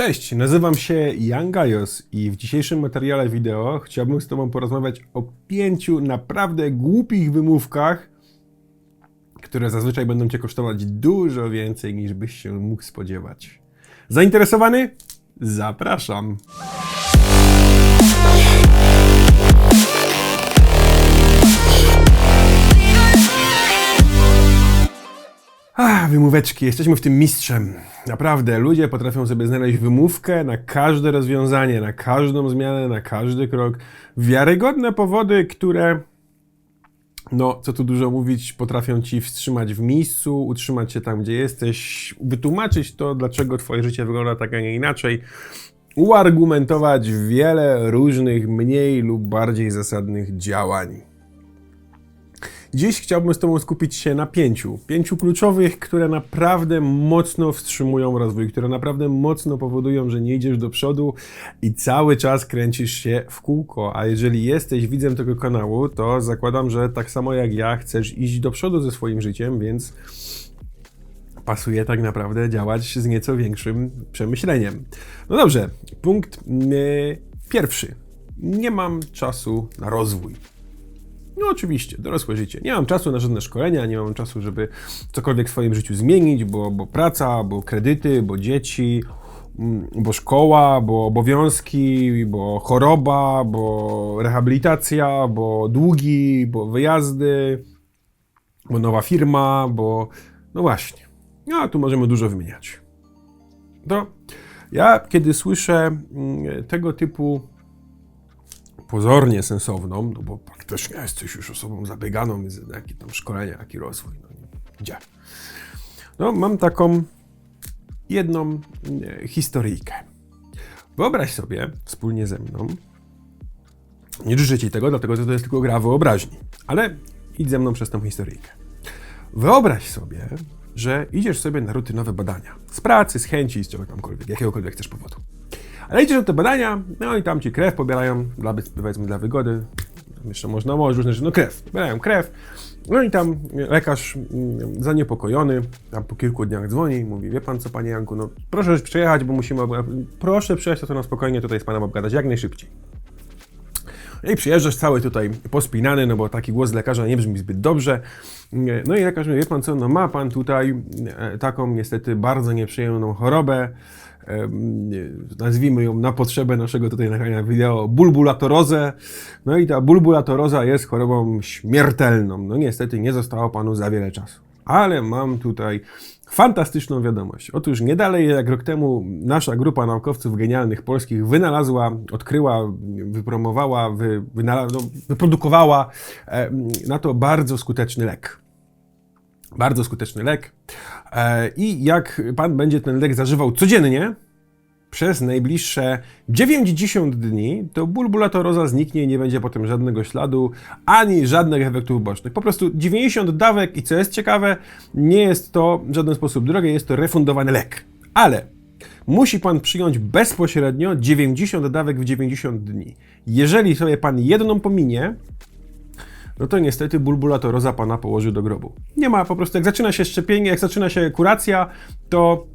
Cześć, nazywam się Jan Gajos i w dzisiejszym materiale wideo chciałbym z Tobą porozmawiać o pięciu naprawdę głupich wymówkach, które zazwyczaj będą Cię kosztować dużo więcej niż byś się mógł spodziewać. Zainteresowany? Zapraszam. Ach, wymóweczki, jesteśmy w tym mistrzem. Naprawdę, ludzie potrafią sobie znaleźć wymówkę na każde rozwiązanie, na każdą zmianę, na każdy krok. Wiarygodne powody, które, no, co tu dużo mówić, potrafią ci wstrzymać w miejscu, utrzymać się tam, gdzie jesteś, wytłumaczyć to, dlaczego twoje życie wygląda tak, a nie inaczej, uargumentować wiele różnych, mniej lub bardziej zasadnych działań. Dziś chciałbym z Tobą skupić się na pięciu. Pięciu kluczowych, które naprawdę mocno wstrzymują rozwój, które naprawdę mocno powodują, że nie idziesz do przodu i cały czas kręcisz się w kółko. A jeżeli jesteś widzem tego kanału, to zakładam, że tak samo jak ja chcesz iść do przodu ze swoim życiem, więc pasuje tak naprawdę działać z nieco większym przemyśleniem. No dobrze, punkt yy, pierwszy. Nie mam czasu na rozwój. No oczywiście, dorosłe życie. Nie mam czasu na żadne szkolenia, nie mam czasu, żeby cokolwiek w swoim życiu zmienić, bo, bo praca, bo kredyty, bo dzieci, mm, bo szkoła, bo obowiązki, bo choroba, bo rehabilitacja, bo długi, bo wyjazdy, bo nowa firma, bo no właśnie. No, tu możemy dużo wymieniać. To ja, kiedy słyszę mm, tego typu pozornie sensowną, no bo faktycznie jesteś już osobą zabieganą, jakie tam szkolenia, jaki rozwój, no gdzie? No, mam taką jedną historyjkę. Wyobraź sobie wspólnie ze mną, nie życzę Ci tego, dlatego że to jest tylko gra wyobraźni, ale idź ze mną przez tą historyjkę. Wyobraź sobie, że idziesz sobie na rutynowe badania. Z pracy, z chęci, z czego tamkolwiek, jakiegokolwiek chcesz powodu. Ale idziesz do te badania, no i tam ci krew pobierają, dla, powiedzmy dla wygody. Jeszcze można może różne rzeczy, no krew, pobierają krew. No i tam lekarz mm, zaniepokojony, tam po kilku dniach dzwoni i mówi, wie pan co, panie Janku, no proszę przyjechać, bo musimy, proszę przyjechać, to na spokojnie tutaj z panem obgadać, jak najszybciej. No I przyjeżdżasz cały tutaj pospinany, no bo taki głos lekarza nie brzmi zbyt dobrze. No i lekarz mówi, wie pan co, no ma pan tutaj e, taką niestety bardzo nieprzyjemną chorobę, nazwijmy ją na potrzebę naszego tutaj nagrania wideo, bulbulatorozę. No i ta bulbulatoroza jest chorobą śmiertelną. No niestety nie zostało panu za wiele czasu. Ale mam tutaj fantastyczną wiadomość. Otóż nie dalej jak rok temu nasza grupa naukowców genialnych polskich wynalazła, odkryła, wypromowała, wy, no, wyprodukowała e, na to bardzo skuteczny lek. Bardzo skuteczny lek. E, I jak pan będzie ten lek zażywał codziennie, przez najbliższe 90 dni, to bulbulatoroza zniknie i nie będzie potem żadnego śladu, ani żadnych efektów bocznych. Po prostu 90 dawek i co jest ciekawe, nie jest to w żaden sposób drogie, jest to refundowany lek. Ale musi pan przyjąć bezpośrednio 90 dawek w 90 dni. Jeżeli sobie pan jedną pominie, no to niestety bulbulatoroza pana położy do grobu. Nie ma po prostu, jak zaczyna się szczepienie, jak zaczyna się kuracja, to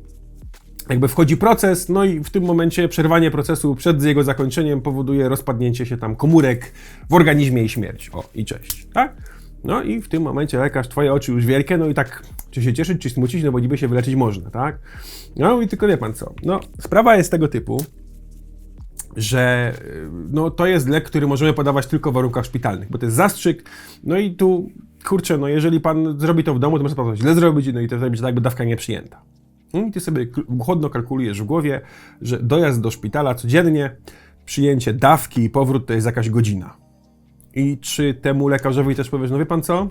jakby wchodzi proces, no i w tym momencie przerwanie procesu przed jego zakończeniem powoduje rozpadnięcie się tam komórek w organizmie i śmierć. O, i cześć, tak? No i w tym momencie lekarz, twoje oczy już wielkie, no i tak, czy się cieszyć, czy smucić, no bo niby się wyleczyć można, tak? No i tylko wie pan co, no sprawa jest tego typu, że no, to jest lek, który możemy podawać tylko w warunkach szpitalnych, bo to jest zastrzyk, no i tu, kurczę, no jeżeli pan zrobi to w domu, to może pan źle zrobić, no i to będzie tak jakby dawka nieprzyjęta. No i ty sobie chłodno kalkulujesz w głowie, że dojazd do szpitala codziennie, przyjęcie dawki i powrót to jest jakaś godzina. I czy temu lekarzowi też powiesz, no wie pan co?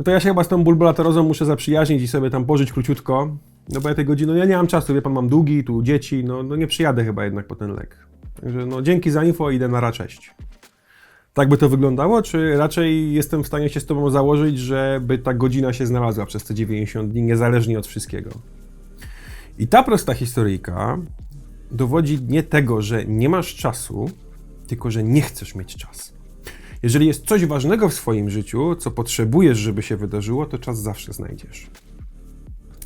No to ja się chyba z tą bulbulatorozą muszę zaprzyjaźnić i sobie tam pożyć króciutko, no bo ja tej godziny, no ja nie mam czasu, wie pan, mam długi, tu dzieci, no, no nie przyjadę chyba jednak po ten lek. Także no dzięki za info, idę na cześć. Tak by to wyglądało, czy raczej jestem w stanie się z Tobą założyć, żeby ta godzina się znalazła przez te 90 dni, niezależnie od wszystkiego? I ta prosta historyjka dowodzi nie tego, że nie masz czasu, tylko że nie chcesz mieć czas. Jeżeli jest coś ważnego w swoim życiu, co potrzebujesz, żeby się wydarzyło, to czas zawsze znajdziesz.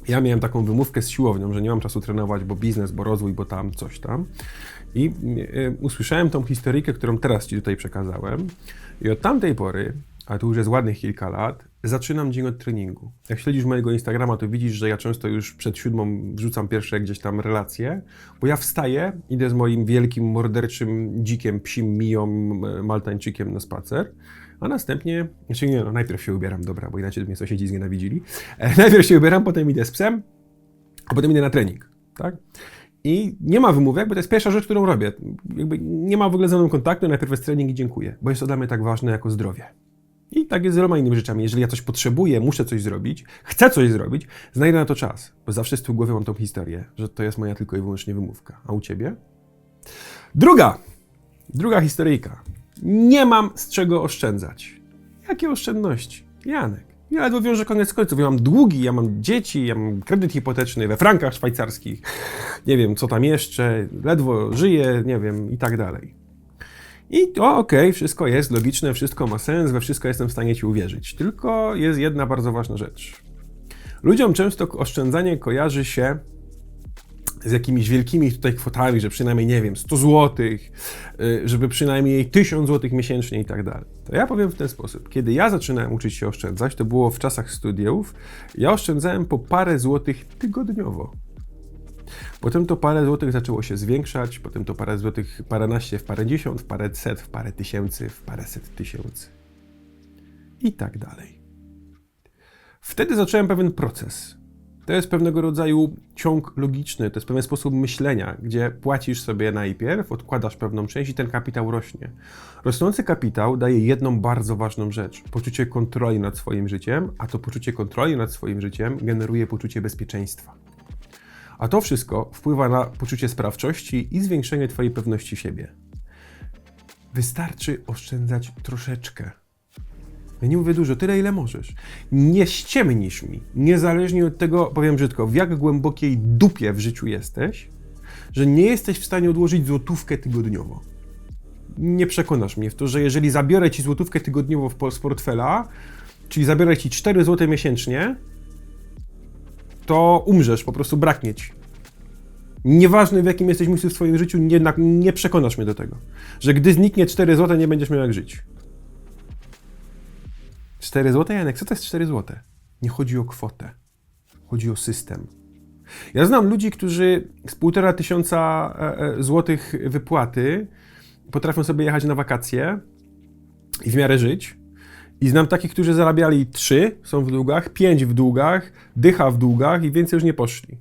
Ja miałem taką wymówkę z siłownią, że nie mam czasu trenować, bo biznes, bo rozwój, bo tam coś tam. I y, usłyszałem tą historyjkę, którą teraz Ci tutaj przekazałem. I od tamtej pory, a to już jest ładnych kilka lat, zaczynam dzień od treningu. Jak śledzisz mojego Instagrama, to widzisz, że ja często już przed siódmą wrzucam pierwsze gdzieś tam relacje, bo ja wstaję, idę z moim wielkim, morderczym dzikiem, psim miją, maltańczykiem na spacer, a następnie, znaczy nie, no najpierw się ubieram, dobra, bo inaczej mnie sąsiedzi znienawidzili. E, najpierw się ubieram, potem idę z psem, a potem idę na trening, tak? I nie ma wymówek, bo to jest pierwsza rzecz, którą robię. Jakby nie ma w ogóle ze mną kontaktu, najpierw jest trening i dziękuję, bo jest to dla mnie tak ważne jako zdrowie. I tak jest z wieloma innymi rzeczami. Jeżeli ja coś potrzebuję, muszę coś zrobić, chcę coś zrobić, znajdę na to czas, bo zawsze z tyłu głowy mam tą historię, że to jest moja tylko i wyłącznie wymówka. A u ciebie? Druga, druga historyjka. Nie mam z czego oszczędzać. Jakie oszczędności? Janek. Ja ledwo wiążę koniec końców. Ja mam długi, ja mam dzieci, ja mam kredyt hipoteczny we frankach szwajcarskich. Nie wiem, co tam jeszcze. Ledwo żyję, nie wiem, i tak dalej. I to okej, okay, wszystko jest logiczne, wszystko ma sens, we wszystko jestem w stanie Ci uwierzyć. Tylko jest jedna bardzo ważna rzecz. Ludziom często oszczędzanie kojarzy się z jakimiś wielkimi tutaj kwotami, że przynajmniej, nie wiem, 100 zł, żeby przynajmniej 1000 zł miesięcznie i tak dalej. To ja powiem w ten sposób. Kiedy ja zaczynałem uczyć się oszczędzać, to było w czasach studiów, ja oszczędzałem po parę złotych tygodniowo. Potem to parę złotych zaczęło się zwiększać, potem to parę złotych, paręnaście w parę dziesiąt, w parę set, w parę tysięcy, w parę set tysięcy. I tak dalej. Wtedy zacząłem pewien proces. To jest pewnego rodzaju ciąg logiczny, to jest pewien sposób myślenia, gdzie płacisz sobie najpierw, odkładasz pewną część i ten kapitał rośnie. Rosnący kapitał daje jedną bardzo ważną rzecz: poczucie kontroli nad swoim życiem, a to poczucie kontroli nad swoim życiem generuje poczucie bezpieczeństwa. A to wszystko wpływa na poczucie sprawczości i zwiększenie Twojej pewności siebie. Wystarczy oszczędzać troszeczkę. Ja nie mówię dużo, tyle ile możesz. Nie ściemnisz mi, niezależnie od tego, powiem brzydko, w jak głębokiej dupie w życiu jesteś, że nie jesteś w stanie odłożyć złotówkę tygodniowo. Nie przekonasz mnie w to, że jeżeli zabiorę ci złotówkę tygodniowo z portfela, czyli zabiorę ci 4 zł miesięcznie, to umrzesz, po prostu braknie ci. Nieważne w jakim jesteś miejscu w swoim życiu, jednak nie przekonasz mnie do tego, że gdy zniknie 4 zł, nie będziesz miał jak żyć. 4 zł, Janek, co to jest 4 zł? Nie chodzi o kwotę, chodzi o system. Ja znam ludzi, którzy z półtora tysiąca e, e, złotych wypłaty potrafią sobie jechać na wakacje i w miarę żyć, i znam takich, którzy zarabiali 3, są w długach, 5 w długach, dycha w długach i więcej już nie poszli.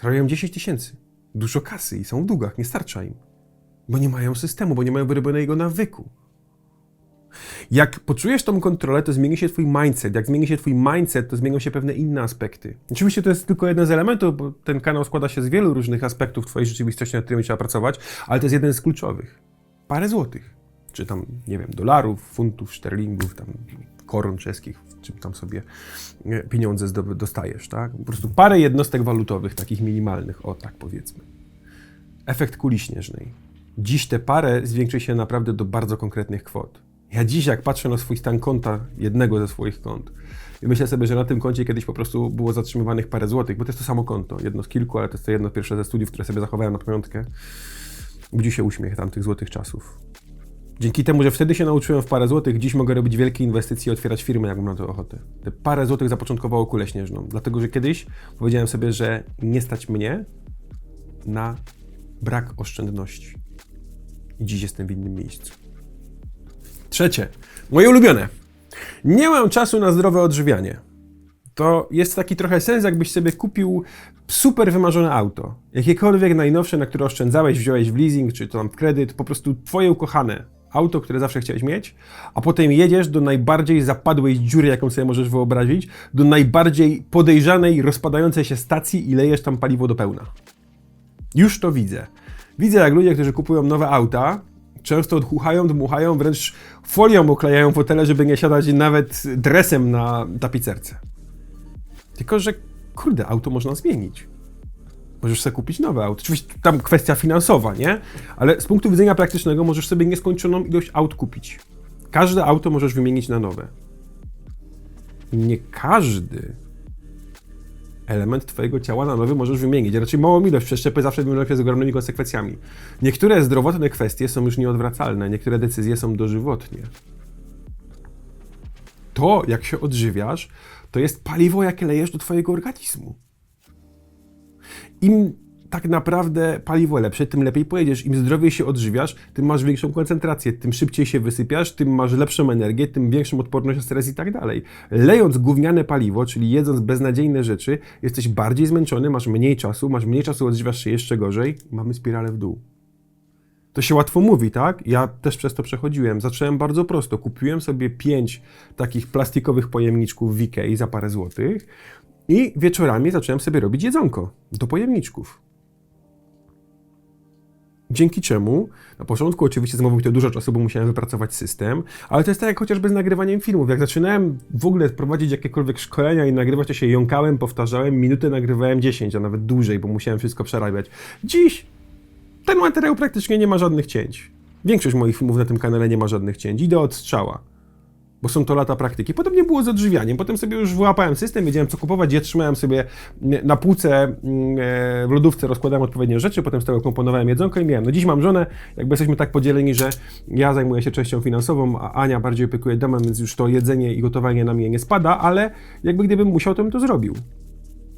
Zarabiają 10 tysięcy. Dużo kasy i są w długach, nie starcza im. Bo nie mają systemu, bo nie mają wyrobionego nawyku. Jak poczujesz tą kontrolę, to zmieni się twój mindset. Jak zmieni się twój mindset, to zmienią się pewne inne aspekty. Oczywiście to jest tylko jeden z elementów, bo ten kanał składa się z wielu różnych aspektów twojej rzeczywistości, nad którymi trzeba pracować, ale to jest jeden z kluczowych. Parę złotych czy tam, nie wiem, dolarów, funtów, szterlingów, tam koron czeskich, czym tam sobie pieniądze dostajesz, tak? Po prostu parę jednostek walutowych, takich minimalnych, o tak powiedzmy. Efekt kuli śnieżnej. Dziś te parę zwiększy się naprawdę do bardzo konkretnych kwot. Ja dziś, jak patrzę na swój stan konta, jednego ze swoich kont, i myślę sobie, że na tym koncie kiedyś po prostu było zatrzymywanych parę złotych, bo to jest to samo konto, jedno z kilku, ale to jest to jedno pierwsze ze studiów, które sobie zachowałem na pamiątkę. Budzi się uśmiech tamtych złotych czasów. Dzięki temu, że wtedy się nauczyłem w parę złotych, dziś mogę robić wielkie inwestycje i otwierać firmy, jak mam na to ochotę. Te parę złotych zapoczątkowało kulę śnieżną, dlatego że kiedyś powiedziałem sobie, że nie stać mnie na brak oszczędności. I dziś jestem w innym miejscu. Trzecie, moje ulubione. Nie mam czasu na zdrowe odżywianie. To jest taki trochę sens, jakbyś sobie kupił super wymarzone auto. Jakiekolwiek najnowsze, na które oszczędzałeś, wziąłeś w leasing czy to tam w kredyt, po prostu twoje ukochane auto, które zawsze chciałeś mieć, a potem jedziesz do najbardziej zapadłej dziury, jaką sobie możesz wyobrazić, do najbardziej podejrzanej, rozpadającej się stacji i lejesz tam paliwo do pełna. Już to widzę. Widzę, jak ludzie, którzy kupują nowe auta, często odchuchają, dmuchają, wręcz folią oklejają fotele, żeby nie siadać nawet dresem na tapicerce. Tylko, że kurde, auto można zmienić. Możesz sobie kupić nowe auto. Oczywiście tam kwestia finansowa, nie? Ale z punktu widzenia praktycznego możesz sobie nieskończoną ilość aut kupić. Każde auto możesz wymienić na nowe. Nie każdy element twojego ciała na nowy możesz wymienić. Raczej małą ilość, przeszczepy zawsze wiążą się z ogromnymi konsekwencjami. Niektóre zdrowotne kwestie są już nieodwracalne, niektóre decyzje są dożywotnie. To, jak się odżywiasz, to jest paliwo, jakie lejesz do twojego organizmu. Im tak naprawdę paliwo lepsze, tym lepiej pojedziesz. Im zdrowiej się odżywiasz, tym masz większą koncentrację, tym szybciej się wysypiasz, tym masz lepszą energię, tym większą odporność na stres i tak dalej. Lejąc gówniane paliwo, czyli jedząc beznadziejne rzeczy, jesteś bardziej zmęczony, masz mniej czasu, masz mniej czasu, odżywiasz się jeszcze gorzej, mamy spiralę w dół. To się łatwo mówi, tak? Ja też przez to przechodziłem. Zacząłem bardzo prosto. Kupiłem sobie pięć takich plastikowych pojemniczków w Ikei za parę złotych i wieczorami zacząłem sobie robić jedzonko do pojemniczków. Dzięki czemu, na początku oczywiście zajmowało mi to dużo czasu, bo musiałem wypracować system, ale to jest tak jak chociażby z nagrywaniem filmów. Jak zaczynałem w ogóle prowadzić jakiekolwiek szkolenia i nagrywać, to się jąkałem, powtarzałem, minutę nagrywałem 10, a nawet dłużej, bo musiałem wszystko przerabiać. Dziś ten materiał praktycznie nie ma żadnych cięć. Większość moich filmów na tym kanale nie ma żadnych cięć. Idę od strzała. Bo są to lata praktyki. Potem nie było z odżywianiem. Potem sobie już wyłapałem system, wiedziałem co kupować. Ja trzymałem sobie na półce mm, e, w lodówce, rozkładałem odpowiednie rzeczy, potem z tego komponowałem jedzonko i miałem. No dziś mam żonę, jakby jesteśmy tak podzieleni, że ja zajmuję się częścią finansową, a Ania bardziej opiekuje domem, więc już to jedzenie i gotowanie na mnie nie spada, ale jakby gdybym musiał, to bym to zrobił.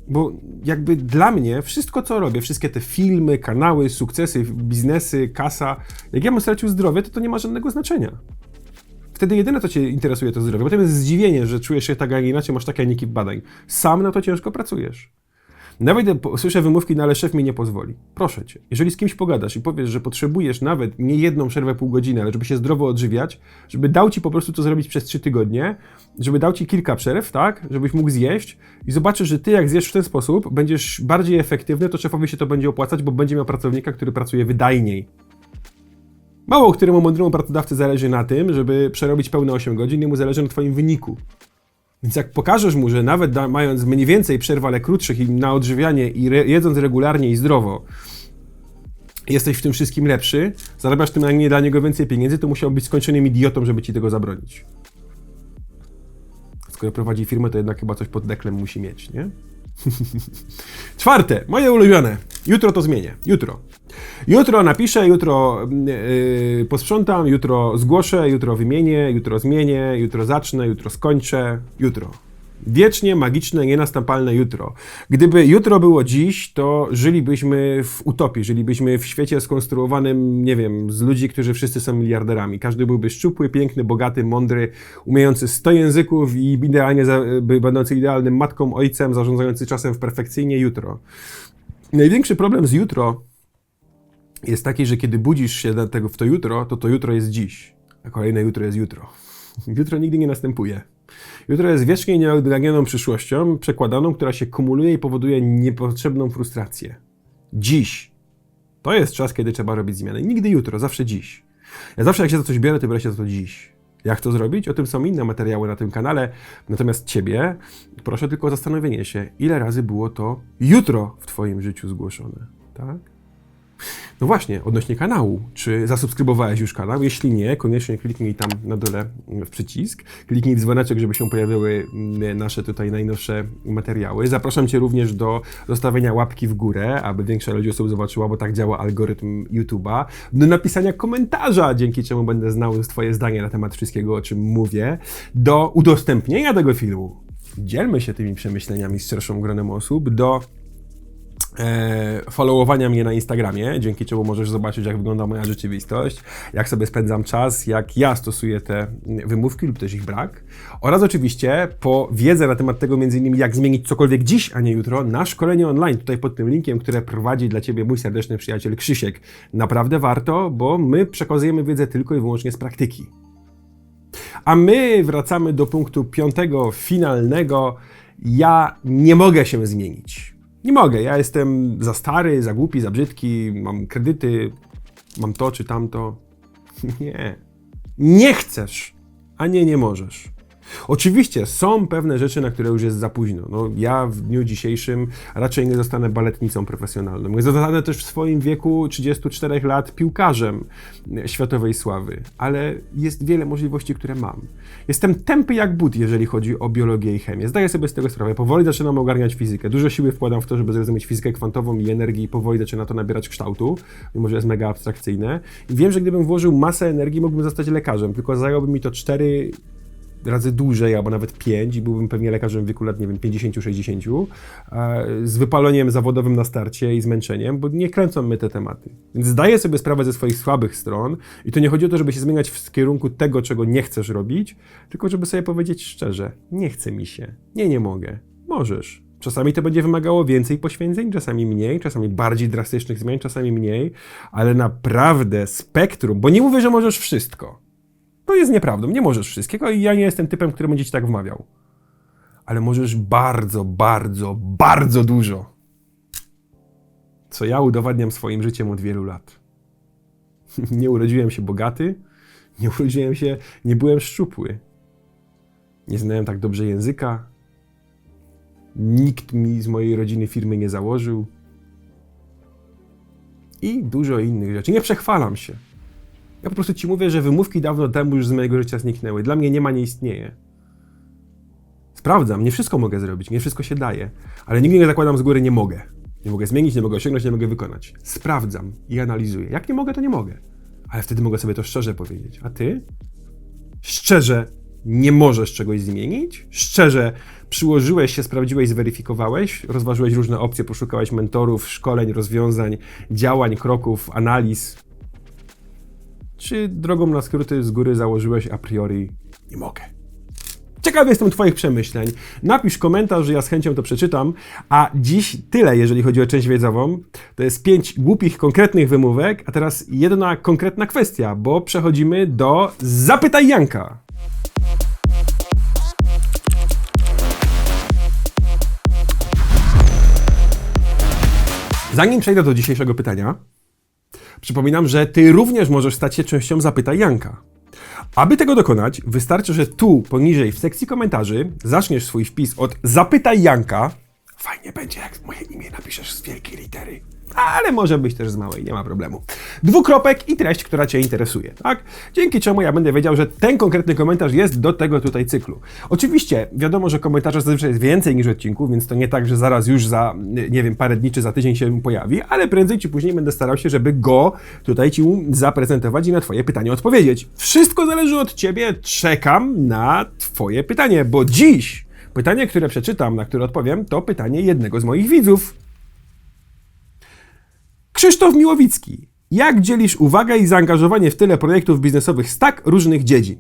Bo jakby dla mnie wszystko, co robię, wszystkie te filmy, kanały, sukcesy, biznesy, kasa, jak ja bym stracił zdrowie, to to nie ma żadnego znaczenia. Wtedy jedyne, co Cię interesuje, to zdrowie. Potem jest zdziwienie, że czujesz się tak, a inaczej, masz takie wyniki badań. Sam na to ciężko pracujesz. Nawet słyszę wymówki, no ale szef mi nie pozwoli. Proszę Cię, jeżeli z kimś pogadasz i powiesz, że potrzebujesz nawet nie jedną przerwę pół godziny, ale żeby się zdrowo odżywiać, żeby dał Ci po prostu to zrobić przez trzy tygodnie, żeby dał Ci kilka przerw, tak, żebyś mógł zjeść i zobaczysz, że Ty jak zjesz w ten sposób, będziesz bardziej efektywny, to szefowi się to będzie opłacać, bo będzie miał pracownika, który pracuje wydajniej. Mało któremu mądremu pracodawcy zależy na tym, żeby przerobić pełne 8 godzin, mu zależy na Twoim wyniku. Więc jak pokażesz mu, że nawet da, mając mniej więcej przerw, ale krótszych i na odżywianie i re, jedząc regularnie i zdrowo, jesteś w tym wszystkim lepszy, zarabiasz tym nie dla niego więcej pieniędzy, to musiał być skończonym idiotą, żeby ci tego zabronić. Skoro prowadzi firmę, to jednak chyba coś pod deklem musi mieć, nie? Czwarte, moje ulubione. Jutro to zmienię. Jutro. Jutro napiszę, jutro yy, posprzątam, jutro zgłoszę, jutro wymienię, jutro zmienię, jutro zacznę, jutro skończę. Jutro. Wiecznie magiczne, nienastępalne jutro. Gdyby jutro było dziś, to żylibyśmy w utopii, żylibyśmy w świecie skonstruowanym, nie wiem, z ludzi, którzy wszyscy są miliarderami. Każdy byłby szczupły, piękny, bogaty, mądry, umiejący 100 języków i idealnie, będący idealnym matką, ojcem, zarządzający czasem w perfekcyjnie jutro. Największy problem z jutro jest taki, że kiedy budzisz się do tego w to jutro, to to jutro jest dziś, a kolejne jutro jest jutro. Jutro nigdy nie następuje. Jutro jest wiecznie nieodgadnioną przyszłością, przekładaną, która się kumuluje i powoduje niepotrzebną frustrację. Dziś. To jest czas, kiedy trzeba robić zmiany. Nigdy jutro, zawsze dziś. Ja zawsze jak się za coś biorę, to biorę się za to dziś. Jak to zrobić? O tym są inne materiały na tym kanale. Natomiast Ciebie proszę tylko o zastanowienie się, ile razy było to jutro w Twoim życiu zgłoszone. Tak? No właśnie, odnośnie kanału. Czy zasubskrybowałeś już kanał? Jeśli nie, koniecznie kliknij tam na dole w przycisk. Kliknij w dzwoneczek, żeby się pojawiły mm, nasze tutaj najnowsze materiały. Zapraszam Cię również do zostawienia łapki w górę, aby większa ludzi osób zobaczyła, bo tak działa algorytm YouTube'a. Do napisania komentarza, dzięki czemu będę znał Twoje zdanie na temat wszystkiego, o czym mówię. Do udostępnienia tego filmu. Dzielmy się tymi przemyśleniami z szerszą gronem osób. Do e, followowania mnie na Instagramie, dzięki czemu możesz zobaczyć, jak wygląda moja rzeczywistość, jak sobie spędzam czas, jak ja stosuję te wymówki lub też ich brak. Oraz oczywiście po wiedzę na temat tego, między innymi jak zmienić cokolwiek dziś, a nie jutro, na szkolenie online, tutaj pod tym linkiem, które prowadzi dla Ciebie mój serdeczny przyjaciel Krzysiek. Naprawdę warto, bo my przekazujemy wiedzę tylko i wyłącznie z praktyki. A my wracamy do punktu piątego, finalnego. Ja nie mogę się zmienić. Nie mogę, ja jestem za stary, za głupi, za brzydki, mam kredyty, mam to czy tamto. Nie. Nie chcesz, a nie, nie możesz. Oczywiście są pewne rzeczy, na które już jest za późno. No, ja w dniu dzisiejszym raczej nie zostanę baletnicą profesjonalną. Zostanę też w swoim wieku 34 lat piłkarzem światowej sławy, ale jest wiele możliwości, które mam. Jestem tępy jak but, jeżeli chodzi o biologię i chemię. Zdaję sobie z tego sprawę. Powoli zaczynam ogarniać fizykę. Dużo siły wkładam w to, żeby zrozumieć fizykę kwantową i energii powoli zaczyna to nabierać kształtu, mimo że jest mega abstrakcyjne. I wiem, że gdybym włożył masę energii, mógłbym zostać lekarzem, tylko zajęłoby mi to 4 razy dłużej, albo nawet 5 i byłbym pewnie lekarzem w wieku lat, nie wiem, 50-60, e, z wypaleniem zawodowym na starcie i zmęczeniem, bo nie kręcą mnie te tematy. Więc zdaję sobie sprawę ze swoich słabych stron i to nie chodzi o to, żeby się zmieniać w kierunku tego, czego nie chcesz robić, tylko żeby sobie powiedzieć szczerze, nie chce mi się, nie, nie mogę, możesz. Czasami to będzie wymagało więcej poświęceń, czasami mniej, czasami bardziej drastycznych zmian, czasami mniej, ale naprawdę spektrum, bo nie mówię, że możesz wszystko. To jest nieprawdą, nie możesz wszystkiego i ja nie jestem typem, który będzie ci tak wmawiał. Ale możesz bardzo, bardzo, bardzo dużo. Co ja udowadniam swoim życiem od wielu lat. nie urodziłem się bogaty, nie urodziłem się, nie byłem szczupły. Nie znałem tak dobrze języka. Nikt mi z mojej rodziny firmy nie założył. I dużo innych rzeczy. Nie przechwalam się. Ja po prostu ci mówię, że wymówki dawno temu już z mojego życia zniknęły. Dla mnie nie ma, nie istnieje. Sprawdzam, nie wszystko mogę zrobić, nie wszystko się daje, ale nigdy nie zakładam z góry, nie mogę. Nie mogę zmienić, nie mogę osiągnąć, nie mogę wykonać. Sprawdzam i analizuję. Jak nie mogę, to nie mogę. Ale wtedy mogę sobie to szczerze powiedzieć. A ty? Szczerze nie możesz czegoś zmienić? Szczerze przyłożyłeś się, sprawdziłeś, zweryfikowałeś, rozważyłeś różne opcje, poszukałeś mentorów, szkoleń, rozwiązań, działań, kroków, analiz, czy drogą na skróty z góry założyłeś a priori nie mogę? Ciekawy jestem Twoich przemyśleń. Napisz komentarz, ja z chęcią to przeczytam. A dziś tyle, jeżeli chodzi o część wiedzową. To jest pięć głupich, konkretnych wymówek, a teraz jedna konkretna kwestia, bo przechodzimy do Zapytaj Janka. Zanim przejdę do dzisiejszego pytania, Przypominam, że Ty również możesz stać się częścią Zapytaj Janka. Aby tego dokonać, wystarczy, że tu poniżej w sekcji komentarzy zaczniesz swój wpis od Zapytaj Janka. Fajnie będzie, jak moje imię napiszesz z wielkiej litery ale może być też z małej, nie ma problemu. Dwukropek i treść, która Cię interesuje, tak? Dzięki czemu ja będę wiedział, że ten konkretny komentarz jest do tego tutaj cyklu. Oczywiście, wiadomo, że komentarzy zazwyczaj jest więcej niż odcinków, więc to nie tak, że zaraz już za, nie wiem, parę dni czy za tydzień się pojawi, ale prędzej czy później będę starał się, żeby go tutaj Ci zaprezentować i na Twoje pytanie odpowiedzieć. Wszystko zależy od Ciebie, czekam na Twoje pytanie, bo dziś pytanie, które przeczytam, na które odpowiem, to pytanie jednego z moich widzów. Krzysztof Miłowicki. Jak dzielisz uwagę i zaangażowanie w tyle projektów biznesowych z tak różnych dziedzin?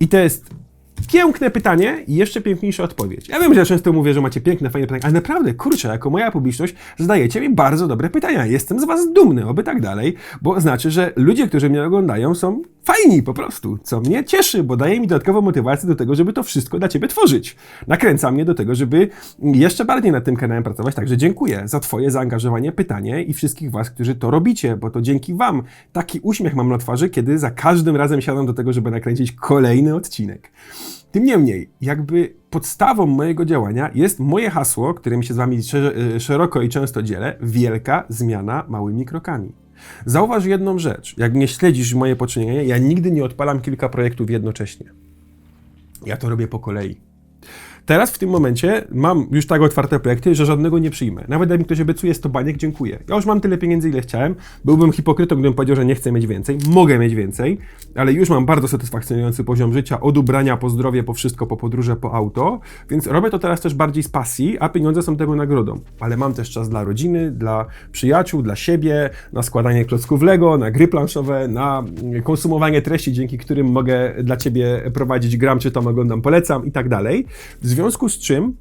I to jest Piękne pytanie i jeszcze piękniejsza odpowiedź. Ja wiem, że ja często mówię, że macie piękne, fajne pytania, ale naprawdę, kurczę, jako moja publiczność zadajecie mi bardzo dobre pytania. Jestem z was dumny, oby tak dalej, bo znaczy, że ludzie, którzy mnie oglądają są fajni po prostu, co mnie cieszy, bo daje mi dodatkową motywację do tego, żeby to wszystko dla ciebie tworzyć. Nakręca mnie do tego, żeby jeszcze bardziej nad tym kanałem pracować, także dziękuję za twoje zaangażowanie, pytanie i wszystkich was, którzy to robicie, bo to dzięki wam taki uśmiech mam na twarzy, kiedy za każdym razem siadam do tego, żeby nakręcić kolejny odcinek. Tym niemniej, jakby podstawą mojego działania jest moje hasło, którym się z Wami e, szeroko i często dzielę: wielka zmiana małymi krokami. Zauważ jedną rzecz. Jak nie śledzisz moje poczynienia, ja nigdy nie odpalam kilka projektów jednocześnie. Ja to robię po kolei. Teraz w tym momencie mam już tak otwarte projekty, że żadnego nie przyjmę. Nawet jak mi ktoś obiecuje 100 baniek, dziękuję. Ja już mam tyle pieniędzy, ile chciałem. Byłbym hipokrytą, gdybym powiedział, że nie chcę mieć więcej. Mogę mieć więcej, ale już mam bardzo satysfakcjonujący poziom życia, od ubrania po zdrowie, po wszystko, po podróże, po auto, więc robię to teraz też bardziej z pasji, a pieniądze są tego nagrodą. Ale mam też czas dla rodziny, dla przyjaciół, dla siebie, na składanie klocków Lego, na gry planszowe, na konsumowanie treści, dzięki którym mogę dla Ciebie prowadzić gram, czy tam oglądam, polecam i tak dalej związku z czym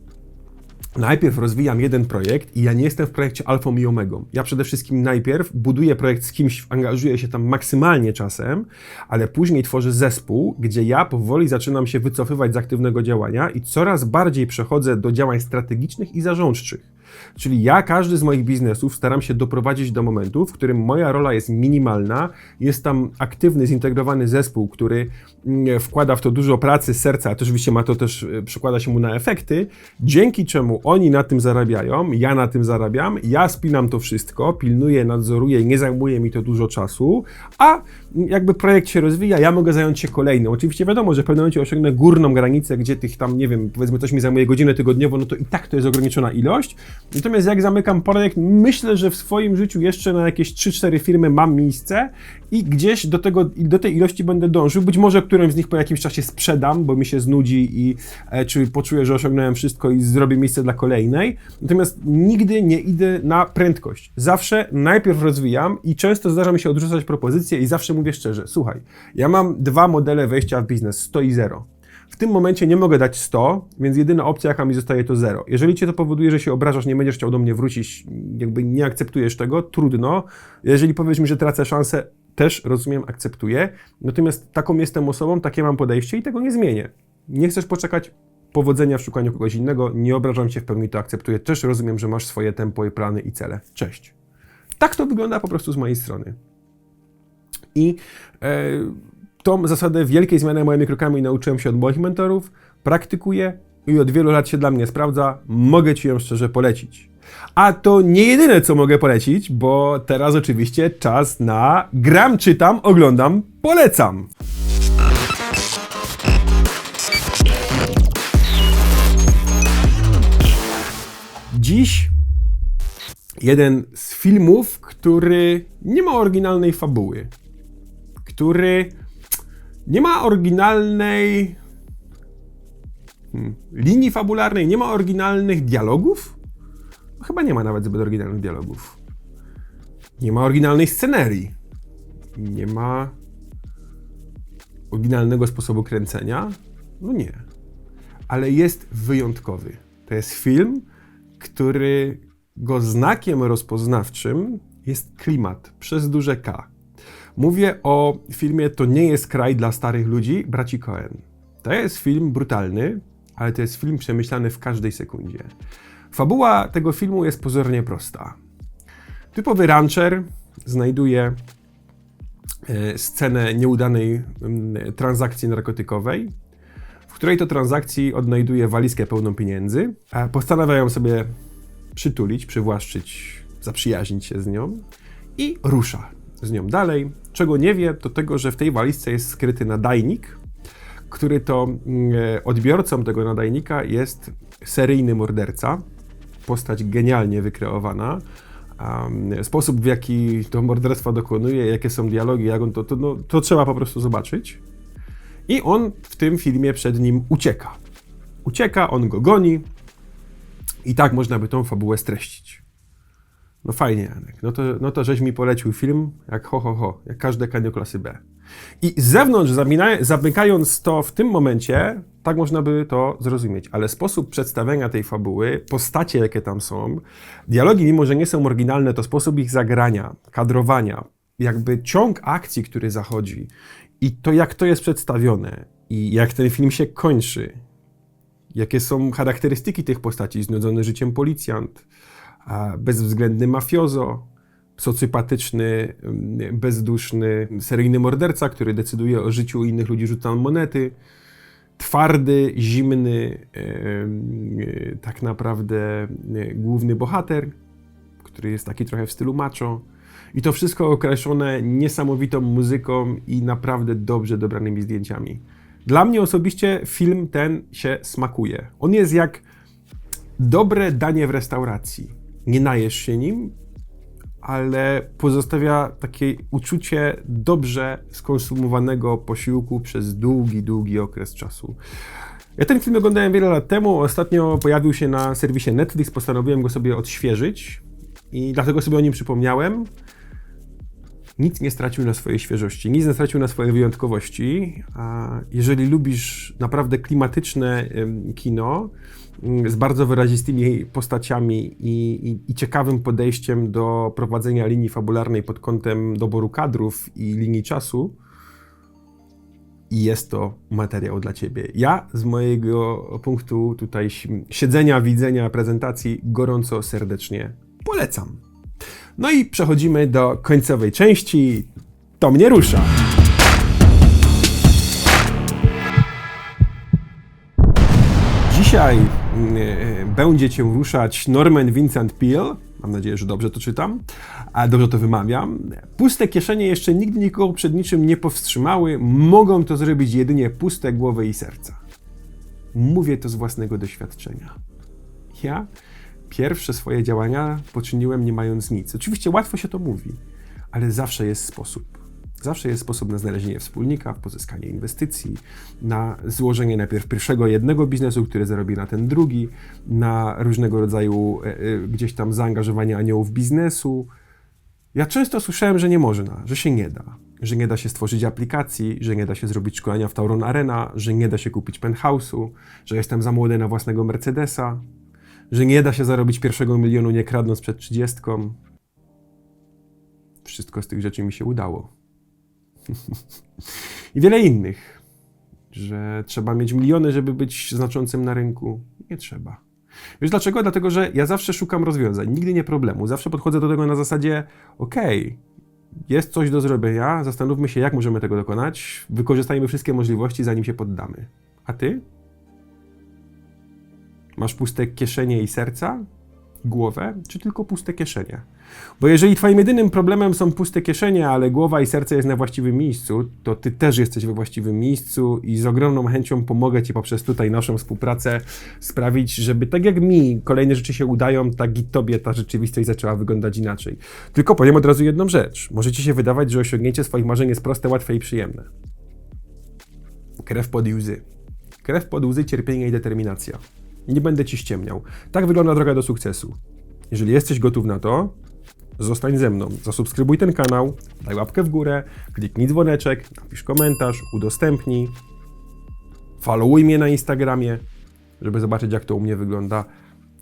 najpierw rozwijam jeden projekt i ja nie jestem w projekcie alfą i omegą. Ja przede wszystkim najpierw buduję projekt z kimś, angażuję się tam maksymalnie czasem, ale później tworzę zespół, gdzie ja powoli zaczynam się wycofywać z aktywnego działania i coraz bardziej przechodzę do działań strategicznych i zarządczych. Czyli ja każdy z moich biznesów staram się doprowadzić do momentu, w którym moja rola jest minimalna, jest tam aktywny, zintegrowany zespół, który mm, wkłada w to dużo pracy, serca, a to oczywiście ma to też, e, przekłada się mu na efekty, dzięki czemu oni na tym zarabiają, ja na tym zarabiam, ja spinam to wszystko, pilnuję, nadzoruję nie zajmuje mi to dużo czasu, a jakby projekt się rozwija, ja mogę zająć się kolejnym. Oczywiście wiadomo, że w pewnym momencie osiągnę górną granicę, gdzie tych tam, nie wiem, powiedzmy coś mi zajmuje godzinę tygodniowo, no to i tak to jest ograniczona ilość. Natomiast jak zamykam projekt, myślę, że w swoim życiu jeszcze na jakieś 3-4 firmy mam miejsce i gdzieś do, tego, do tej ilości będę dążył. Być może którymś z nich po jakimś czasie sprzedam, bo mi się znudzi i e, czy poczuję, że osiągnąłem wszystko i zrobię miejsce dla kolejnej. Natomiast nigdy nie idę na prędkość. Zawsze najpierw rozwijam i często zdarza mi się odrzucać propozycje i zawsze mówię szczerze, słuchaj, ja mam dwa modele wejścia w biznes, 100 i 0. W tym momencie nie mogę dać 100, więc jedyna opcja, jaka mi zostaje, to 0. Jeżeli cię to powoduje, że się obrażasz, nie będziesz chciał do mnie wrócić, jakby nie akceptujesz tego, trudno. Jeżeli powiesz mi, że tracę szansę, też rozumiem, akceptuję. Natomiast taką jestem osobą, takie mam podejście i tego nie zmienię. Nie chcesz poczekać, powodzenia w szukaniu kogoś innego, nie obrażam cię w pełni, to akceptuję. Też rozumiem, że masz swoje tempo i plany i cele. Cześć. Tak to wygląda po prostu z mojej strony. I e, tą zasadę wielkiej zmiany moimi krokami nauczyłem się od moich mentorów, praktykuję i od wielu lat się dla mnie sprawdza. Mogę Ci ją szczerze polecić. A to nie jedyne, co mogę polecić, bo teraz oczywiście czas na gram, czytam, oglądam, polecam. Dziś jeden z filmów, który nie ma oryginalnej fabuły, który nie ma oryginalnej hmm, linii fabularnej, nie ma oryginalnych dialogów. Chyba nie ma nawet zbyt oryginalnych dialogów. Nie ma oryginalnej scenerii. Nie ma oryginalnego sposobu kręcenia. No nie. Ale jest wyjątkowy. To jest film, który go znakiem rozpoznawczym jest klimat przez duże K. Mówię o filmie To nie jest kraj dla starych ludzi, braci Cohen. To jest film brutalny, ale to jest film przemyślany w każdej sekundzie. Fabuła tego filmu jest pozornie prosta. Typowy rancher znajduje e, scenę nieudanej transakcji narkotykowej, w której to transakcji odnajduje walizkę pełną pieniędzy. Postanawiają sobie przytulić, przywłaszczyć, zaprzyjaźnić się z nią i rusza z nią dalej. Czego nie wie, to tego, że w tej walizce jest skryty nadajnik, który to mm, odbiorcą tego nadajnika jest seryjny morderca. Postać genialnie wykreowana. Sposób, w jaki to morderstwa dokonuje, jakie są dialogi, jak on to, to, no, to trzeba po prostu zobaczyć. I on w tym filmie przed nim ucieka. Ucieka, on go goni, i tak można by tą fabułę streścić. No fajnie, Janek. No to, no to żeś mi polecił film jak ho, ho, ho, jak każde kanio klasy B. I z zewnątrz, zamykając to w tym momencie, tak można by to zrozumieć. Ale sposób przedstawienia tej fabuły, postacie, jakie tam są, dialogi, mimo że nie są oryginalne, to sposób ich zagrania, kadrowania, jakby ciąg akcji, który zachodzi i to, jak to jest przedstawione i jak ten film się kończy, jakie są charakterystyki tych postaci. Znudzony życiem policjant, bezwzględny mafiozo, socjopatyczny, mm, bezduszny seryjny morderca, który decyduje o życiu innych ludzi, rzucając monety, twardy, zimny, e, tak naprawdę e, główny bohater, który jest taki trochę w stylu macho. I to wszystko określone niesamowitą muzyką i naprawdę dobrze dobranymi zdjęciami. Dla mnie osobiście film ten się smakuje. On jest jak dobre danie w restauracji. Nie najesz się nim, ale pozostawia takie uczucie dobrze skonsumowanego posiłku przez długi, długi okres czasu. Ja ten film oglądałem wiele lat temu. Ostatnio pojawił się na serwisie Netflix. Postanowiłem go sobie odświeżyć i dlatego sobie o nim przypomniałem nic nie stracił na swojej świeżości, nic nie stracił na swojej wyjątkowości. A jeżeli lubisz naprawdę klimatyczne kino mm, z bardzo wyrazistymi postaciami i, i, i, ciekawym podejściem do prowadzenia linii fabularnej pod kątem doboru kadrów i linii czasu, i jest to materiał dla Ciebie. Ja z mojego punktu tutaj siedzenia, widzenia, prezentacji gorąco, serdecznie polecam. No i przechodzimy do końcowej części. To mnie rusza. Dzisiaj y, będzie Cię ruszać Norman Vincent Peale. Mam nadzieję, że dobrze to czytam, a dobrze to wymawiam. Puste kieszenie jeszcze nigdy nikogo przed niczym nie powstrzymały. Mogą to zrobić jedynie puste głowy i serca. Mówię to z własnego doświadczenia. Ja pierwsze swoje działania poczyniłem nie mając nic. Oczywiście łatwo się to mówi, ale zawsze jest sposób. Zawsze jest sposób na znalezienie wspólnika, pozyskanie inwestycji, na złożenie najpierw pierwszego jednego biznesu, który zarobi na ten drugi, na różnego rodzaju e, e, gdzieś tam zaangażowanie aniołów biznesu. Ja często słyszałem, że nie można, że się nie da, że nie da się stworzyć aplikacji, że nie da się zrobić szkolenia w Tauron Arena, że nie da się kupić penthouse'u, że jestem za młody na własnego Mercedesa, że nie da się zarobić pierwszego milionu nie kradnąc przed trzydziestką. Wszystko z tych rzeczy mi się udało. I wiele innych, że trzeba mieć miliony, żeby być znaczącym na rynku. Nie trzeba. Wiesz dlaczego? Dlatego, że ja zawsze szukam rozwiązań, nigdy nie problemu. Zawsze podchodzę do tego na zasadzie, okej, okay, jest coś do zrobienia, zastanówmy się, jak możemy tego dokonać, wykorzystajmy wszystkie możliwości, zanim się poddamy. A ty? Masz puste kieszenie i serca? Głowę, czy tylko puste kieszenie? Bo jeżeli twoim jedynym problemem są puste kieszenie, ale głowa i serce jest na właściwym miejscu, to ty też jesteś we właściwym miejscu i z ogromną chęcią pomogę ci poprzez tutaj naszą współpracę sprawić, żeby tak jak mi kolejne rzeczy się udają, tak i tobie ta rzeczywistość zaczęła wyglądać inaczej. Tylko powiem od razu jedną rzecz. Możecie się wydawać, że osiągnięcie swoich marzeń jest proste, łatwe i przyjemne. Krew pod łzy. Krew pod łzy, cierpienie i determinacja. Nie będę ci ściemniał. Tak wygląda droga do sukcesu. Jeżeli jesteś gotów na to, zostań ze mną. Zasubskrybuj ten kanał, daj łapkę w górę, kliknij dzwoneczek, napisz komentarz, udostępnij. Followuj mnie na Instagramie, żeby zobaczyć, jak to u mnie wygląda.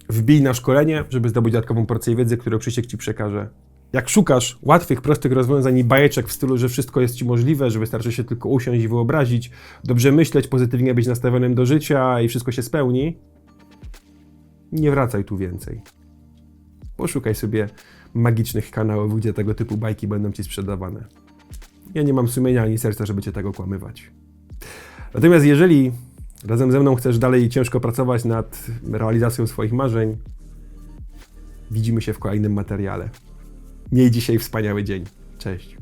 Wbij na szkolenie, żeby zdobyć dodatkową porcję wiedzy, którą Krzysiek Ci przekaże. Jak szukasz łatwych, prostych rozwiązań i bajeczek w stylu, że wszystko jest Ci możliwe, że wystarczy się tylko usiąść i wyobrazić, dobrze myśleć, pozytywnie być nastawionym do życia i wszystko się spełni, nie wracaj tu więcej. Poszukaj sobie magicznych kanałów, gdzie tego typu bajki będą ci sprzedawane. Ja nie mam sumienia ani serca, żeby cię tego kłamywać. Natomiast jeżeli razem ze mną chcesz dalej ciężko pracować nad realizacją swoich marzeń, widzimy się w kolejnym materiale. Miej dzisiaj wspaniały dzień. Cześć.